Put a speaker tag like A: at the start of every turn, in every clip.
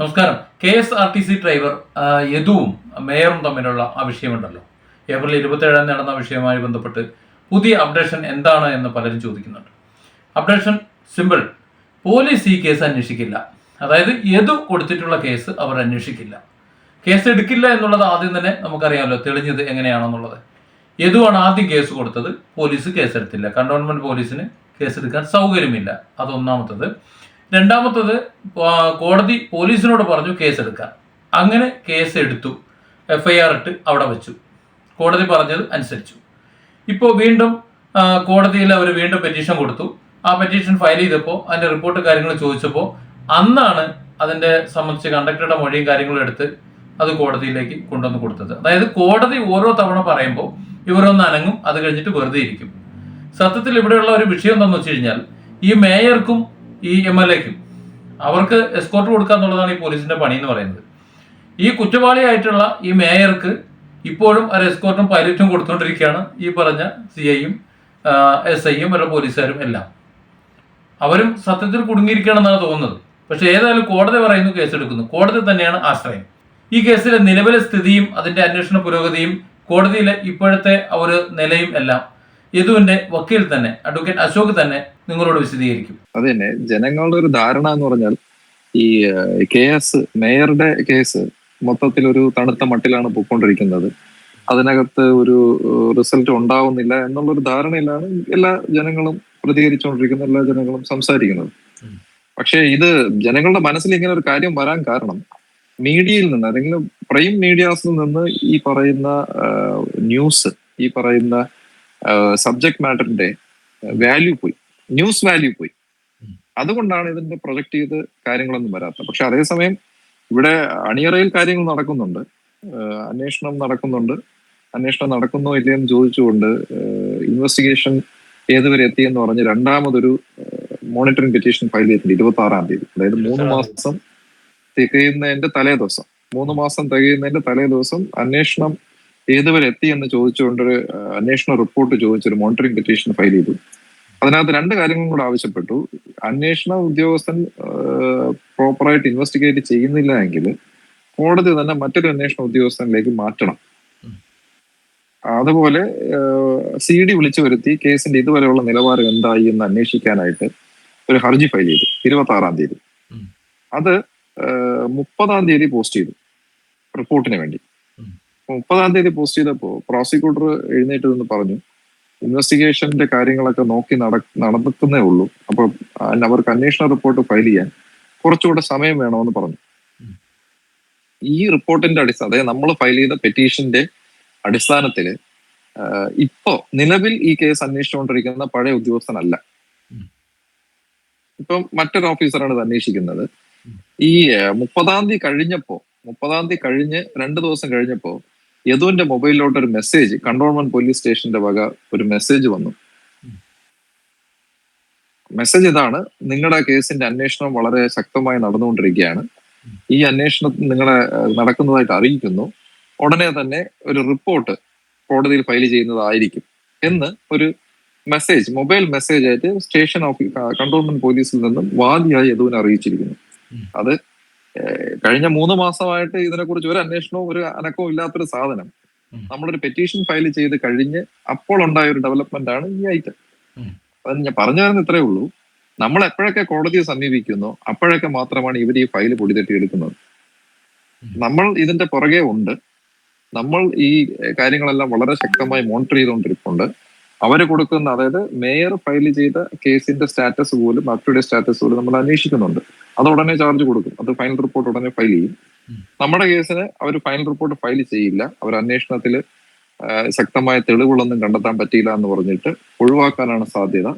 A: നമസ്കാരം. K S R T C driver യദുവും മേയറും തമ്മിലുള്ള ആ വിഷയമുണ്ടല്ലോ. ഏപ്രിൽ ഇരുപത്തേഴാം നടന്ന വിഷയവുമായി ബന്ധപ്പെട്ട് പുതിയ അപ്ഡേഷൻ എന്താണ് എന്ന് പലരും ചോദിക്കുന്നുണ്ട്. Updation simple. പോലീസ് ഈ കേസ് അന്വേഷിക്കില്ല. അതായത് യദു കൊടുത്തിട്ടുള്ള കേസ് അവർ അന്വേഷിക്കില്ല. കേസ് എടുക്കില്ല എന്നുള്ളത് ആദ്യം തന്നെ നമുക്കറിയാമല്ലോ തെളിഞ്ഞത് എങ്ങനെയാണെന്നുള്ളത്. യദുവാണ് ആദ്യം കേസ് കൊടുത്തത് പോലീസ് കേസെടുത്തില്ല. കണ്ടോൺമെന്റ് പോലീസിന് കേസെടുക്കാൻ സൗകര്യമില്ല. അതൊന്നാമത്തത് രണ്ടാമത്തത് കോടതി പോലീസിനോട് പറഞ്ഞു കേസെടുക്കാം. അങ്ങനെ കേസ് എടുത്തു എഫ് ഐ ആർ ഇട്ട് അവിടെ വെച്ചു. കോടതി പറഞ്ഞത് അനുസരിച്ചു. ഇപ്പോൾ വീണ്ടും കോടതിയിൽ അവർ വീണ്ടും പെറ്റീഷൻ കൊടുത്തു. ആ പെറ്റീഷൻ ഫയൽ ചെയ്തപ്പോൾ അതിന്റെ റിപ്പോർട്ട് കാര്യങ്ങൾ ചോദിച്ചപ്പോൾ അന്നാണ് അതിന്റെ സംബന്ധിച്ച് കണ്ടക്ടറുടെ മൊഴിയും കാര്യങ്ങളും എടുത്ത് അത് കോടതിയിലേക്ക് കൊണ്ടുവന്ന് കൊടുത്തത്. അതായത് കോടതി ഓരോ തവണ പറയുമ്പോൾ ഇവരൊന്ന് അനങ്ങും അത് കഴിഞ്ഞിട്ട് വെറുതെ ഇരിക്കും. സത്യത്തിൽ ഇവിടെയുള്ള ഒരു വിഷയം എന്താണെന്ന് വെച്ച് കഴിഞ്ഞാൽ ഈ മേയർക്കും ഈ എം എൽ എക്കും അവർക്ക് എസ്കോർട്ട് കൊടുക്കുക എന്നുള്ളതാണ് ഈ പോലീസിന്റെ പണി എന്ന് പറയുന്നത്. ഈ കുറ്റവാളിയായിട്ടുള്ള ഈ മേയർക്ക് ഇപ്പോഴും ഒരു എസ്കോർട്ടും പൈലറ്റും കൊടുത്തുകൊണ്ടിരിക്കുകയാണ് ഈ പറഞ്ഞ സി ഐയും എസ് ഐയും വല്ല പോലീസുകാരും എല്ലാം. അവരും സത്യത്തിൽ കുടുങ്ങിയിരിക്കുകയാണെന്നാണ് തോന്നുന്നത്. പക്ഷേ ഏതായാലും കോടതി പറയുന്നു കേസെടുക്കുന്നു. കോടതി തന്നെയാണ് ആശ്രയം. ഈ കേസിലെ നിലവിലെ സ്ഥിതിയും അതിന്റെ അന്വേഷണ പുരോഗതിയും കോടതിയിലെ ഇപ്പോഴത്തെ ഒരു നിലയും എല്ലാം യദുവിന്റെ വക്കീൽ തന്നെ അഡ്വക്കേറ്റ് അശോക് തന്നെ നിങ്ങളോട് വിശദീകരിക്കും
B: അത് തന്നെ ജനങ്ങളുടെ ഒരു ധാരണ എന്ന് പറഞ്ഞാൽ ഈ കേസ് മേയറുടെ കേസ് മൊത്തത്തിൽ ഒരു തണുത്ത മട്ടിലാണ് പൊയ്ക്കൊണ്ടിരിക്കുന്നത് അതിനകത്ത് ഒരു റിസൾട്ട് ഉണ്ടാവുന്നില്ല എന്നുള്ളൊരു ധാരണയിലാണ് എല്ലാ ജനങ്ങളും പ്രതികരിച്ചുകൊണ്ടിരിക്കുന്ന എല്ലാ ജനങ്ങളും സംസാരിക്കുന്നത്. പക്ഷേ ഇത് ജനങ്ങളുടെ മനസ്സിൽ ഇങ്ങനെ ഒരു കാര്യം വരാൻ കാരണം മീഡിയയിൽ നിന്ന് അല്ലെങ്കിൽ പ്രൈം മീഡിയാസിൽ നിന്ന് ഈ പറയുന്ന ന്യൂസ് ഈ പറയുന്ന സബ്ജക്ട് മാറ്ററിന്റെ വാല്യൂ പോയി. ന്യൂസ് വാല്യൂ പോയി. അതുകൊണ്ടാണ് ഇതിന്റെ പ്രൊജക്ട് ചെയ്ത് കാര്യങ്ങളൊന്നും വരാത്തത്. പക്ഷെ അതേസമയം ഇവിടെ അണിയറയിൽ കാര്യങ്ങൾ നടക്കുന്നുണ്ട്. അന്വേഷണം നടക്കുന്നുണ്ട്. അന്വേഷണം നടക്കുന്നോ ഇല്ലയെന്ന് ചോദിച്ചുകൊണ്ട് ഇൻവെസ്റ്റിഗേഷൻ ഏതുവരെ എത്തിയെന്ന് പറഞ്ഞ് രണ്ടാമതൊരു മോണിറ്ററിംഗ് പെറ്റീഷൻ ഫയൽ ചെയ്തിട്ടുണ്ട്. ഇരുപത്തി ആറാം തീയതി. അതായത് മൂന്ന് മാസം തികയുന്നതിന്റെ തലേ ദിവസം. മൂന്ന് മാസം തികയുന്നതിന്റെ തലേ ദിവസം അന്വേഷണം ഏതുവരെ എത്തി എന്ന് ചോദിച്ചുകൊണ്ടൊരു ഒരു അന്വേഷണ റിപ്പോർട്ട് ചോദിച്ചൊരു മോണിറ്ററിംഗ് പെറ്റീഷൻ ഫയൽ ചെയ്തു. അതിനകത്ത് രണ്ട് കാര്യങ്ങളും കൂടെ ആവശ്യപ്പെട്ടു. അന്വേഷണ ഉദ്യോഗസ്ഥൻ പ്രോപ്പറായിട്ട് ഇൻവെസ്റ്റിഗേറ്റ് ചെയ്യുന്നില്ല എങ്കിൽ കോടതി തന്നെ മറ്റൊരു അന്വേഷണ ഉദ്യോഗസ്ഥനിലേക്ക് മാറ്റണം. അതുപോലെ സി ഡി വിളിച്ചു വരുത്തി കേസിന്റെ ഇതുവരെയുള്ള നിലവാരം എന്തായി എന്ന് അന്വേഷിക്കാനായിട്ട് ഒരു ഹർജി ഫയൽ ചെയ്തു ഇരുപത്തി ആറാം തീയതി അത് മുപ്പതാം തീയതി പോസ്റ്റ് ചെയ്തു റിപ്പോർട്ടിന് വേണ്ടി. മുപ്പതാം തീയതി പോസ്റ്റ് ചെയ്തപ്പോൾ പ്രോസിക്യൂട്ടർ എഴുന്നേറ്റ് നിന്ന് പറഞ്ഞു. ഇൻവെസ്റ്റിഗേഷന്റെ കാര്യങ്ങളൊക്കെ നോക്കി നട നടക്കുന്നേ ഉള്ളൂ. അപ്പൊ അതിന് അവർക്ക് അന്വേഷണ റിപ്പോർട്ട് ഫയൽ ചെയ്യാൻ കുറച്ചുകൂടെ സമയം വേണമെന്ന് പറഞ്ഞു. ഈ റിപ്പോർട്ടിന്റെ അടിസ്ഥാന അതായത് നമ്മൾ ഫയൽ ചെയ്ത പെറ്റീഷന്റെ അടിസ്ഥാനത്തിൽ ഇപ്പോ നിലവിൽ ഈ കേസ് അന്വേഷിച്ചുകൊണ്ടിരിക്കുന്ന പഴയ ഉദ്യോഗസ്ഥനല്ല. ഇപ്പം മറ്റൊരു ഓഫീസറാണ് ഇത് അന്വേഷിക്കുന്നത്. ഈ മുപ്പതാം തീയതി കഴിഞ്ഞപ്പോ മുപ്പതാം തീയതി കഴിഞ്ഞ് രണ്ട് ദിവസം കഴിഞ്ഞപ്പോ യദുവിന്റെ മൊബൈലിലോട്ട് ഒരു മെസ്സേജ് കണ്ടോൺമെന്റ് പോലീസ് സ്റ്റേഷന്റെ വക ഒരു മെസ്സേജ് വന്നു. മെസ്സേജ് ഇതാണ് നിങ്ങളുടെ കേസിന്റെ അന്വേഷണം വളരെ ശക്തമായി നടന്നുകൊണ്ടിരിക്കുകയാണ്. ഈ അന്വേഷണം നിങ്ങളെ നടക്കുന്നതായിട്ട് അറിയിക്കുന്നു. ഉടനെ തന്നെ ഒരു റിപ്പോർട്ട് കോടതിയിൽ ഫയൽ ചെയ്യുന്നതായിരിക്കും എന്ന് ഒരു മെസ്സേജ് മൊബൈൽ മെസ്സേജ് ആയിട്ട് സ്റ്റേഷൻ ഓഫീസ് കണ്ടോൺമെന്റ് പോലീസിൽ നിന്നും വാദിയായി യദുവിനെ അറിയിച്ചിരിക്കുന്നു. അത് കഴിഞ്ഞ മൂന്ന് മാസമായിട്ട് ഇതിനെക്കുറിച്ച് ഒരു അന്വേഷണവും ഒരു അനക്കവും ഇല്ലാത്തൊരു സാധനം. നമ്മളൊരു പെറ്റീഷൻ ഫയൽ ചെയ്ത് കഴിഞ്ഞ് അപ്പോൾ ഉണ്ടായ ഒരു ഡെവലപ്മെന്റ് ആണ് ഈ ഐറ്റം അത് ഞാൻ പറഞ്ഞു തരുന്ന ഇത്രേ ഉള്ളൂ. നമ്മൾ എപ്പോഴൊക്കെ കോടതിയെ സമീപിക്കുന്നു അപ്പോഴൊക്കെ മാത്രമാണ് ഇവർ ഈ ഫയൽ പൊടിതട്ടി എടുക്കുന്നത് നമ്മൾ ഇതിന്റെ പുറകെ ഉണ്ട്. നമ്മൾ ഈ കാര്യങ്ങളെല്ലാം വളരെ ശക്തമായി മോണിറ്റർ ചെയ്തുകൊണ്ടിരിപ്പുണ്ട്. അവർ കൊടുക്കുന്ന അതായത് മേയർ ഫയൽ ചെയ്ത കേസിന്റെ സ്റ്റാറ്റസ് പോലും അപ് ടു ഡേ സ്റ്റാറ്റസ് പോലും നമ്മൾ അന്വേഷിക്കുന്നുണ്ട്. അത് ഉടനെ ചാർജ് കൊടുക്കും. അത് ഫൈനൽ റിപ്പോർട്ട് ഉടനെ ഫയൽ ചെയ്യും. നമ്മുടെ കേസിന് അവർ ഫൈനൽ റിപ്പോർട്ട് ഫയൽ ചെയ്യില്ല. അവർ അന്വേഷണത്തിൽ ശക്തമായ തെളിവുകളൊന്നും കണ്ടെത്താൻ പറ്റിയില്ല എന്ന് പറഞ്ഞിട്ട് ഒഴിവാക്കാനാണ് സാധ്യത.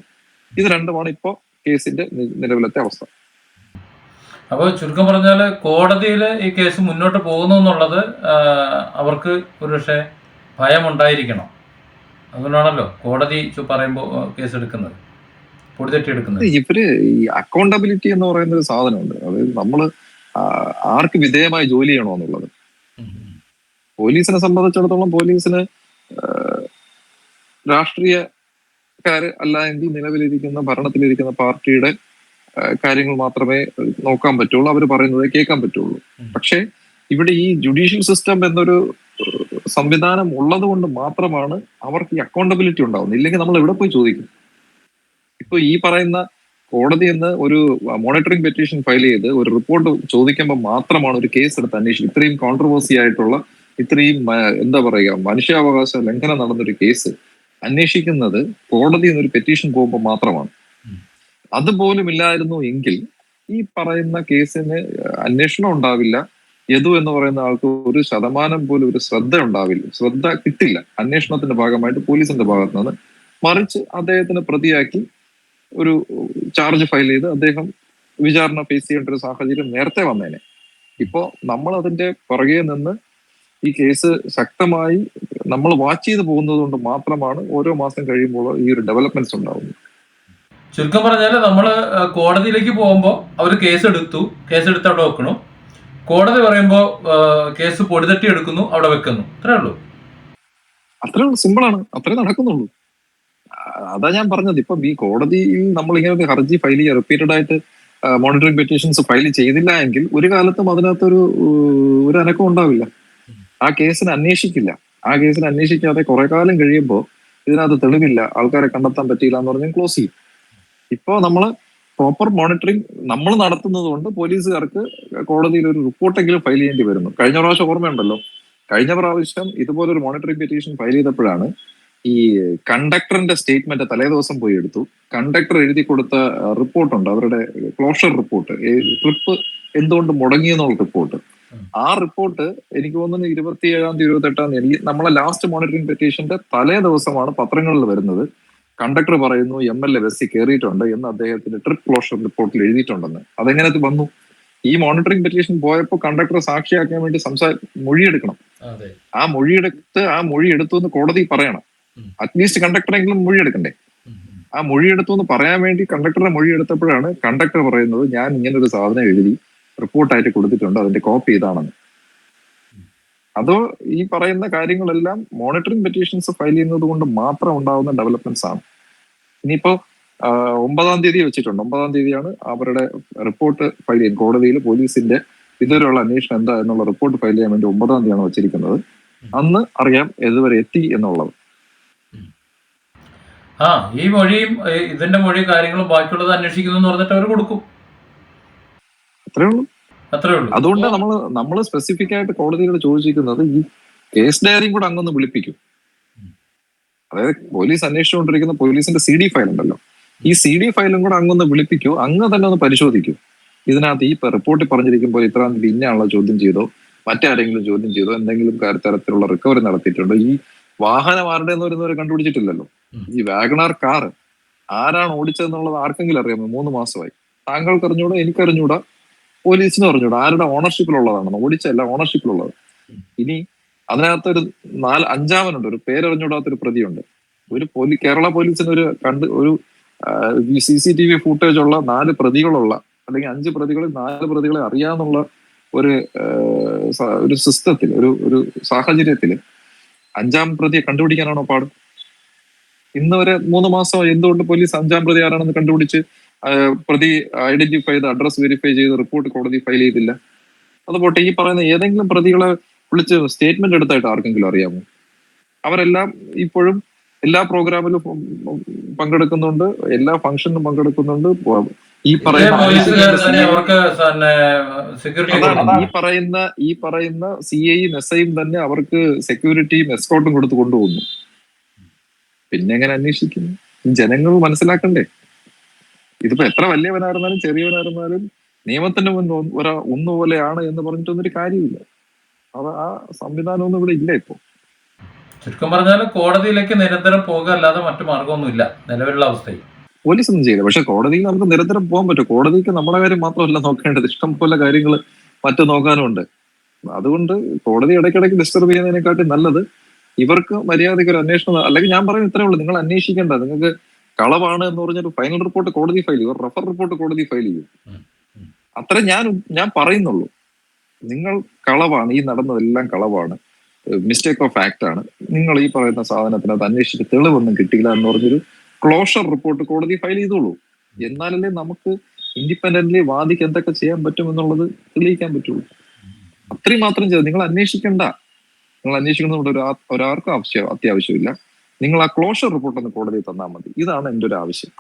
B: ഇത് രണ്ടുമാണ് ഇപ്പോൾ കേസിന്റെ നിലവിലത്തെ അവസ്ഥ.
A: അപ്പോൾ ചുരുക്കം പറഞ്ഞാൽ കോടതിയിൽ ഈ കേസ് മുന്നോട്ട് പോകുന്നു എന്നുള്ളത് അവർക്ക് ഒരുപക്ഷെ ഭയമുണ്ടായിരിക്കണം. അതുകൊണ്ടാണല്ലോ കോടതി പറയുമ്പോൾ കേസ് എടുക്കുന്നത് പൊടിതെറ്റി എടുക്കുന്നത്
B: ഇവർ ഈ അക്കൗണ്ടബിലിറ്റി എന്ന് പറയുന്ന ഒരു സാധനമുണ്ട്. അതായത് നമ്മൾ ആർക്ക് വിധേയമായി ജോലി ചെയ്യണോ എന്നുള്ളത്. പോലീസിനെ സംബന്ധിച്ചിടത്തോളം പോലീസിന് രാഷ്ട്രീയക്കാര് അല്ല എങ്കിൽ നിലവിലിരിക്കുന്ന ഭരണത്തിലിരിക്കുന്ന പാർട്ടിയുടെ കാര്യങ്ങൾ മാത്രമേ നോക്കാൻ പറ്റുള്ളൂ. അവർ പറയുന്നത് കേൾക്കാൻ പറ്റുള്ളൂ. പക്ഷേ ഇവിടെ ഈ ജുഡീഷ്യൽ സിസ്റ്റം എന്നൊരു സംവിധാനം ഉള്ളത് കൊണ്ട് മാത്രമാണ് അവർക്ക് ഈ അക്കൗണ്ടബിലിറ്റി ഉണ്ടാവുന്നത്. ഇല്ലെങ്കിൽ നമ്മൾ എവിടെ പോയി ചോദിക്കും? ഇപ്പൊ ഈ പറയുന്ന കോടതി എന്ന് ഒരു മോണിറ്ററിംഗ് പെറ്റീഷൻ ഫയൽ ചെയ്ത് ഒരു റിപ്പോർട്ട് ചോദിക്കുമ്പോൾ മാത്രമാണ് ഒരു കേസ് എടുത്ത് അന്വേഷിക്കും ഇത്രയും കോൺട്രവേഴ്സി ആയിട്ടുള്ള ഇത്രയും എന്താ പറയുക മനുഷ്യാവകാശ ലംഘനം നടന്നൊരു കേസ് അന്വേഷിക്കുന്നത് കോടതി എന്നൊരു പെറ്റീഷൻ പോകുമ്പോൾ മാത്രമാണ്. അതുപോലും ഇല്ലായിരുന്നു എങ്കിൽ ഈ പറയുന്ന കേസിന് അന്വേഷണം ഉണ്ടാവില്ല. യദു എന്ന് പറയുന്ന ആൾക്ക് ഒരു ശതമാനം പോലും ഒരു ശ്രദ്ധ ഉണ്ടാവില്ല. ശ്രദ്ധ കിട്ടില്ല. അന്വേഷണത്തിന്റെ ഭാഗമായിട്ട് പോലീസിന്റെ ഭാഗത്ത് നിന്ന് മറിച്ച് അദ്ദേഹത്തിന് പ്രതിയാക്കി ഒരു ചാർജ് ഫയൽ ചെയ്ത് അദ്ദേഹം വിചാരണ ഫേസ് ചെയ്യേണ്ട ഒരു സാഹചര്യം നേരത്തെ വന്നേനെ. ഇപ്പോ നമ്മൾ അതിന്റെ പുറകെ നിന്ന് ഈ കേസ് ശക്തമായി നമ്മൾ വാച്ച് ചെയ്ത് പോകുന്നത് കൊണ്ട് മാത്രമാണ് ഓരോ മാസം കഴിയുമ്പോൾ ഈ ഒരു ഡെവലപ്മെന്റ്സ് ഉണ്ടാവുന്നത്.
A: ചുരുക്കം പറഞ്ഞാൽ നമ്മൾ കോടതിയിലേക്ക് പോകുമ്പോൾ അവർ കേസ് എടുത്തു. കേസ് അവിടെ വെക്കണം. കോടതി പറയുമ്പോൾ കേസ് പൊടിതട്ടി എടുക്കുന്നു അവിടെ വെക്കുന്നു. അത്രേ ഉള്ളൂ.
B: അത്രേ സിമ്പിളാണ്. അത്രേ നടക്കുന്നുള്ളൂ. അതാ ഞാൻ പറഞ്ഞത്. ഇപ്പം ഈ കോടതിയിൽ നമ്മൾ ഇങ്ങനെ ഒരു ഹർജി ഫയൽ ചെയ്യുക റിപ്പീറ്റഡ് ആയിട്ട് മോണിറ്ററിംഗ് പെറ്റീഷൻസ് ഫയൽ ചെയ്തില്ല എങ്കിൽ ഒരു കാലത്തും അതിനകത്തൊരു ഒരു അനക്കം ഉണ്ടാവില്ല. ആ കേസിന് അന്വേഷിക്കില്ല. ആ കേസിന് അന്വേഷിക്കാതെ കുറെ കാലം കഴിയുമ്പോൾ ഇതിനകത്ത് തെളിവില്ല. ആൾക്കാരെ കണ്ടെത്താൻ പറ്റിയില്ല എന്ന് പറഞ്ഞാൽ ക്ലോസ് ചെയ്യും. ഇപ്പോ നമ്മൾ പ്രോപ്പർ മോണിറ്ററിംഗ് നമ്മൾ നടത്തുന്നത് കൊണ്ട് പോലീസുകാർക്ക് കോടതിയിൽ ഒരു റിപ്പോർട്ടെങ്കിലും ഫയൽ ചെയ്യേണ്ടി വരുന്നു. കഴിഞ്ഞ പ്രാവശ്യം ഓർമ്മയുണ്ടല്ലോ? കഴിഞ്ഞ പ്രാവശ്യം ഇതുപോലെ ഒരു മോണിറ്ററിംഗ് പെറ്റീഷൻ ഫയൽ ചെയ്തപ്പോഴാണ് ഈ കണ്ടക്ടറിന്റെ സ്റ്റേറ്റ്മെന്റ് തലേദിവസം പോയി എടുത്തു. കണ്ടക്ടർ എഴുതി കൊടുത്ത റിപ്പോർട്ടുണ്ട് അവരുടെ ക്ലോഷർ റിപ്പോർട്ട് ട്രിപ്പ് എന്തുകൊണ്ട് മുടങ്ങിയെന്നുള്ള റിപ്പോർട്ട് ആ റിപ്പോർട്ട് എനിക്ക് തോന്നുന്നു ഇരുപത്തിയേഴാം തീയതി ഇരുപത്തി എട്ടാം തീയതി നമ്മളെ ലാസ്റ്റ് മോണിറ്ററിംഗ് പെറ്റീഷന്റെ തലേ ദിവസമാണ് പത്രങ്ങളിൽ വരുന്നത്. കണ്ടക്ടർ പറയുന്നു എം എൽ എ ബസ്സിൽ കയറിയിട്ടുണ്ട് എന്ന് അദ്ദേഹത്തിന്റെ ട്രിപ്പ് ക്ലോഷർ റിപ്പോർട്ടിൽ എഴുതിയിട്ടുണ്ടെന്ന്. അതെങ്ങനെ അത് വന്നു? ഈ മോണിറ്ററിംഗ് പെറ്റീഷൻ പോയപ്പോൾ കണ്ടക്ടർ സാക്ഷിയാക്കാൻ വേണ്ടി സംസാ മൊഴിയെടുക്കണം. ആ മൊഴിയെടുത്ത് ആ മൊഴി എടുത്തു എന്ന് കോടതി പറയണം അറ്റ്ലീസ്റ്റ് കണ്ടക്ടറെങ്കിലും മൊഴി എടുക്കണ്ടേ ആ മൊഴി എടുത്തു എന്ന് പറയാൻ വേണ്ടി കണ്ടക്ടറെ മൊഴി എടുത്തപ്പോഴാണ് കണ്ടക്ടർ പറയുന്നത് ഞാൻ ഇങ്ങനെ ഒരു സാധനം എഴുതി റിപ്പോർട്ടായിട്ട് കൊടുത്തിട്ടുണ്ട് അതിന്റെ കോപ്പി ഇതാണെന്ന്. അതോ ഈ പറയുന്ന കാര്യങ്ങളെല്ലാം മോണിറ്ററിംഗ് പെറ്റീഷൻസ് ഫയൽ ചെയ്യുന്നത് കൊണ്ട് മാത്രം ഉണ്ടാകുന്ന ഡെവലപ്മെന്റ്സ് ആണ്. ഇനിയിപ്പോ ഒമ്പതാം തീയതി വെച്ചിട്ടുണ്ട്. ഒമ്പതാം തീയതിയാണ് അവരുടെ റിപ്പോർട്ട് ഫയൽ ചെയ്യുന്നത്. കോടതിയിൽ പോലീസിന്റെ ഇതുവരെയുള്ള അന്വേഷണം എന്താ എന്നുള്ള റിപ്പോർട്ട് ഫയൽ ചെയ്യാൻ വേണ്ടി ഒമ്പതാം തീയതിയാണ് വെച്ചിരിക്കുന്നത്. അന്ന് അറിയാം ഏതുവരെ എത്തി എന്നുള്ളത്.
A: ആ ഈ മൊഴിയും ഇതിന്റെ മൊഴി കാര്യങ്ങളും ബാക്കിയുള്ളത് അന്വേഷിക്കുന്നു പറഞ്ഞിട്ട് അവർ കൊടുക്കും.
B: അത്രേ ഉള്ളൂ. അതുകൊണ്ട് നമ്മൾ നമ്മൾ സ്പെസിഫിക് ആയിട്ട് കോടതിയോട് ചോദിച്ചിരിക്കുന്നത് ഈ കേസ് ഡയറിയും കൂടെ അങ്ങൊന്ന് വിളിപ്പിക്കും. അതായത് പോലീസ് അന്വേഷിച്ചുകൊണ്ടിരിക്കുന്ന പോലീസിന്റെ സി ഡി ഫയൽ ഉണ്ടല്ലോ. ഈ സി ഡി ഫയലും കൂടെ അങ്ങൊന്ന് വിളിപ്പിക്കൂ അങ്ങ് തന്നെ ഒന്ന് പരിശോധിക്കൂ. ഇതിനകത്ത് ഈ റിപ്പോർട്ടിൽ പറഞ്ഞിരിക്കുമ്പോൾ ഇത്രാം തീയതി ഇന്നയാളോ ചോദ്യം ചെയ്തോ മറ്റാരെങ്കിലും ചോദ്യം ചെയ്തോ എന്തെങ്കിലും തരത്തിലുള്ള റിക്കവറി നടത്തിയിട്ടുണ്ടോ? ഈ വാഹനം ആരുടെ എന്ന് പറയുന്നവരെ കണ്ടുപിടിച്ചിട്ടില്ലല്ലോ. ഈ വാഗണാർ കാർ ആരാണ് ഓടിച്ചതെന്നുള്ളത് ആർക്കെങ്കിലും അറിയാമോ? മൂന്ന് മാസമായി. താങ്കൾക്ക് അറിഞ്ഞൂടാ എനിക്കറിഞ്ഞൂടാ. പോലീസിന് പറഞ്ഞുകൂടാ ആരുടെ ഓണർഷിപ്പിലുള്ളതാണ് ഓടിച്ചല്ല ഓണർഷിപ്പിലുള്ളത്
A: ഇനി
B: ഇനി അതിനകത്തൊരു നാല് അഞ്ചാമനുണ്ട്. ഒരു പേരറിഞ്ഞൂടാത്തൊരു പ്രതിയുണ്ട്. ഒരു പോലീ കേരള പോലീസിന് ഒരു കണ്ട് ഒരു C C T V footage ഉള്ള നാല് പ്രതികളുള്ള അല്ലെങ്കിൽ അഞ്ച് പ്രതികളിൽ നാല് പ്രതികളെ അറിയാന്നുള്ള ഒരു ഒരു സിസ്റ്റത്തിൽ ഒരു ഒരു സാഹചര്യത്തിൽ അഞ്ചാം പ്രതിയെ കണ്ടുപിടിക്കാനാണോ പാട്? ഇന്ന് വരെ മൂന്ന് മാസം എന്തുകൊണ്ട് പോലീസ് അഞ്ചാം പ്രതി ആരാണെന്ന് കണ്ടുപിടിച്ച് പ്രതി ഐഡന്റിഫൈ ചെയ്ത് അഡ്രസ് വെരിഫൈ ചെയ്ത് റിപ്പോർട്ട് കോടതി ഫയൽ ചെയ്തില്ല. അതുപോട്ടെ ഈ പറയുന്ന ഏതെങ്കിലും പ്രതികളെ വിളിച്ച് സ്റ്റേറ്റ്മെന്റ് എടുത്തായിട്ട് ആർക്കെങ്കിലും അറിയാമോ? അവരെല്ലാം ഇപ്പോഴും എല്ലാ പ്രോഗ്രാമിലും പങ്കെടുക്കുന്നുണ്ട് എല്ലാ ഫംഗ്ഷനിലും പങ്കെടുക്കുന്നുണ്ട്. ഈ പറയുന്ന ഈ പറയുന്ന ഈ പറയുന്ന സി ഐയും എസ് ഐയും തന്നെ അവർക്ക് സെക്യൂരിറ്റിയും എസ്കോട്ടും കൊടുത്തു കൊണ്ടുപോകുന്നു. പിന്നെ എങ്ങനെ അന്വേഷിക്കുന്നു? ജനങ്ങൾ മനസ്സിലാക്കണ്ടേ? ഇതിപ്പോ എത്ര വലിയവനായിരുന്നാലും ചെറിയവനായിരുന്നാലും നിയമത്തിന്റെ മുന്നിൽ ഒരാ ഒന്നുപോലെയാണ് എന്ന് പറഞ്ഞിട്ടൊന്നൊരു കാര്യമില്ല. അത് ആ സംവിധാനമൊന്നും ഇവിടെ ഇല്ല ഇപ്പൊ.
A: ചുരുക്കം പറഞ്ഞാൽ കോടതിയിലേക്ക് നിരന്തരം പോകുക അല്ലാതെ മറ്റു മാർഗമൊന്നുമില്ല. നിലവിലുള്ള അവസ്ഥയിൽ.
B: പോലീസ് ഒന്നും ചെയ്യില്ല. പക്ഷെ കോടതിയിൽ നമുക്ക് നിരന്തരം പോകാൻ പറ്റും. കോടതിക്ക് നമ്മുടെ കാര്യം മാത്രമല്ല നോക്കേണ്ടത്. ഇഷ്ടം പോലെ കാര്യങ്ങൾ മറ്റു നോക്കാനുണ്ട്. അതുകൊണ്ട് കോടതി ഇടയ്ക്കിടയ്ക്ക് ഡിസ്റ്റർബ് ചെയ്യുന്നതിനെക്കാട്ടി നല്ലത് ഇവർക്ക് മര്യാദയ്ക്ക് ഒരു അന്വേഷണം അല്ലെങ്കിൽ ഞാൻ പറയുന്നത് ഇത്രേ ഉള്ളൂ. നിങ്ങൾ അന്വേഷിക്കേണ്ട. നിങ്ങൾക്ക് കളവാണ് എന്ന് പറഞ്ഞൊരു ഫൈനൽ റിപ്പോർട്ട് കോടതി ഫയൽ ചെയ്യും. റഫർ റിപ്പോർട്ട് കോടതി ഫയൽ ചെയ്യും. അത്ര ഞാൻ ഞാൻ പറയുന്നുള്ളൂ. നിങ്ങൾ കളവാണ് ഈ നടന്നതെല്ലാം കളവാണ്. മിസ്റ്റേക്ക് ഓഫ് ആക്ട് ആണ്. നിങ്ങൾ ഈ പറയുന്ന സാധനത്തിന് അത് അന്വേഷിച്ച് തെളിവൊന്നും കിട്ടിയില്ല എന്ന് പറഞ്ഞൊരു ക്ലോഷർ റിപ്പോർട്ട് കോടതി ഫയൽ ചെയ്തോളൂ. എന്നാലല്ലേ നമുക്ക് ഇൻഡിപെൻഡന്റ്ലി വാദിക്ക് എന്തൊക്കെ ചെയ്യാൻ പറ്റും എന്നുള്ളത് തെളിയിക്കാൻ പറ്റുള്ളൂ. അത്രയും മാത്രം ചെയ്ത് നിങ്ങൾ അന്വേഷിക്കണ്ട. നിങ്ങൾ അന്വേഷിക്കുന്നത് ഒരു ആ- ഒരാൾക്കും ആവശ്യം അത്യാവശ്യമില്ല. നിങ്ങൾ ആ ക്ലോഷർ റിപ്പോർട്ട് ഒന്ന് കോടതി തന്നാൽ മതി. ഇതാണ് എന്റെ ഒരു ആവശ്യം